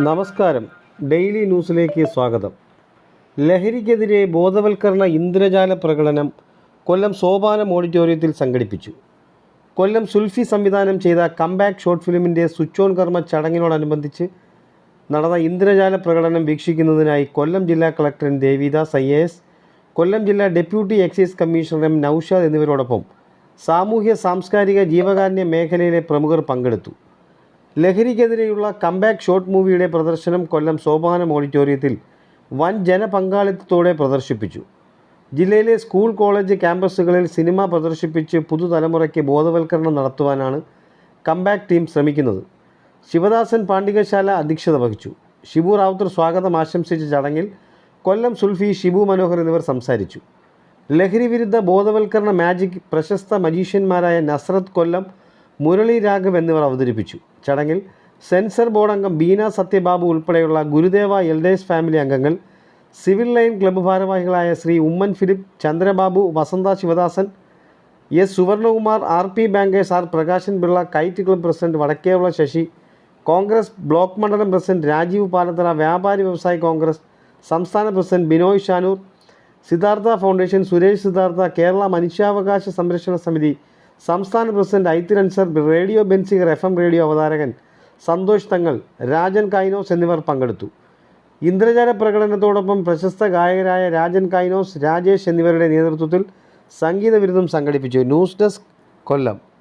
നമസ്കാരം. ഡെയിലി ന്യൂസിലേക്ക് സ്വാഗതം. ലഹരിക്കെതിരെ ബോധവൽക്കരണ ഇന്ദ്രജാല പ്രകടനം കൊല്ലം സോപാനം ഓഡിറ്റോറിയത്തിൽ സംഘടിപ്പിച്ചു. കൊല്ലം സുൽഫി സംവിധാനം ചെയ്ത കംബാക്ക് ഷോർട്ട് ഫിലിമിന്റെ സ്വിച്ച് ഓൺ കർമ്മ ചടങ്ങിനോടനുബന്ധിച്ച് നടന്ന ഇന്ദ്രജാല പ്രകടനം വീക്ഷിക്കുന്നതിനായി കൊല്ലം ജില്ലാ collector Devidas I S Kollam ജില്ലാ deputy excise commissioner M Naushad എന്നിവരോടൊപ്പം സാമൂഹ്യ സാംസ്കാരിക ജീവകാരുണ്യ മേഖലയിലെ പ്രമുഖർ പങ്കെടുത്തു. ലഹരിക്കെതിരെയുള്ള കംബാക്ക് ഷോർട്ട് മൂവിയുടെ പ്രദർശനം കൊല്ലം സോപാനം ഓഡിറ്റോറിയത്തിൽ വൻ ജനപങ്കാളിത്തത്തോടെ പ്രദർശിപ്പിച്ചു. ജില്ലയിലെ സ്കൂൾ കോളേജ് ക്യാമ്പസുകളിൽ സിനിമ പ്രദർശിപ്പിച്ച് പുതുതലമുറയ്ക്ക് ബോധവൽക്കരണം നടത്തുവാനാണ് കംബാക്ക് ടീം ശ്രമിക്കുന്നത്. ശിവദാസൻ പാണ്ഡികശാല അധ്യക്ഷത വഹിച്ചു. ഷിബു റാവുത്തർ സ്വാഗതം ആശംസിച്ച ചടങ്ങിൽ കൊല്ലം സുൽഫി ഷിബു മനോഹർ എന്നിവർ സംസാരിച്ചു. ലഹരി വിരുദ്ധ ബോധവൽക്കരണ മാജിക് പ്രശസ്ത മജീഷ്യന്മാരായ നസ്രത്ത് കൊല്ലം മുരളി രാഘവ് എന്നിവർ അവതരിപ്പിച്ചു. ചടങ്ങിൽ സെൻസർ ബോർഡ് അംഗം ബീന സത്യബാബു ഉൾപ്പെടെയുള്ള ഗുരുദേവ എൽഡേഴ്സ് ഫാമിലി അംഗങ്ങൾ സിവിൽ ലൈൻ ക്ലബ്ബ് ഭാരവാഹികളായ Shri Oommen Philip Chandrababu Vasantha Sivadasan S Suvarnakumar R P bankers R Prakashan Pillai kite club president Vadakkevila Sasi Congress block മണ്ഡലം പ്രസിഡന്റ് രാജീവ് പാലത്തറ വ്യാപാരി വ്യവസായി കോൺഗ്രസ് സംസ്ഥാന പ്രസിഡന്റ് ബിനോയ് ഷാനൂർ സിദ്ധാർത്ഥ ഫൗണ്ടേഷൻ സുരേഷ് സിദ്ധാർത്ഥ കേരള മനുഷ്യാവകാശ സംരക്ഷണ സമിതി സംസ്ഥാന president Aithin Ansar radio Benziger F M radio അവതാരകൻ സന്തോഷ് തങ്ങൾ രാജൻ കൈനോസ് എന്നിവർ പങ്കെടുത്തു. ഇന്ദ്രജാല പ്രകടനത്തോടൊപ്പം പ്രശസ്ത ഗായകരായ രാജൻ കൈനോസ് രാജേഷ് എന്നിവരുടെ നേതൃത്വത്തിൽ സംഗീത വിരുദ്ധം സംഘടിപ്പിച്ചു. News desk Kollam.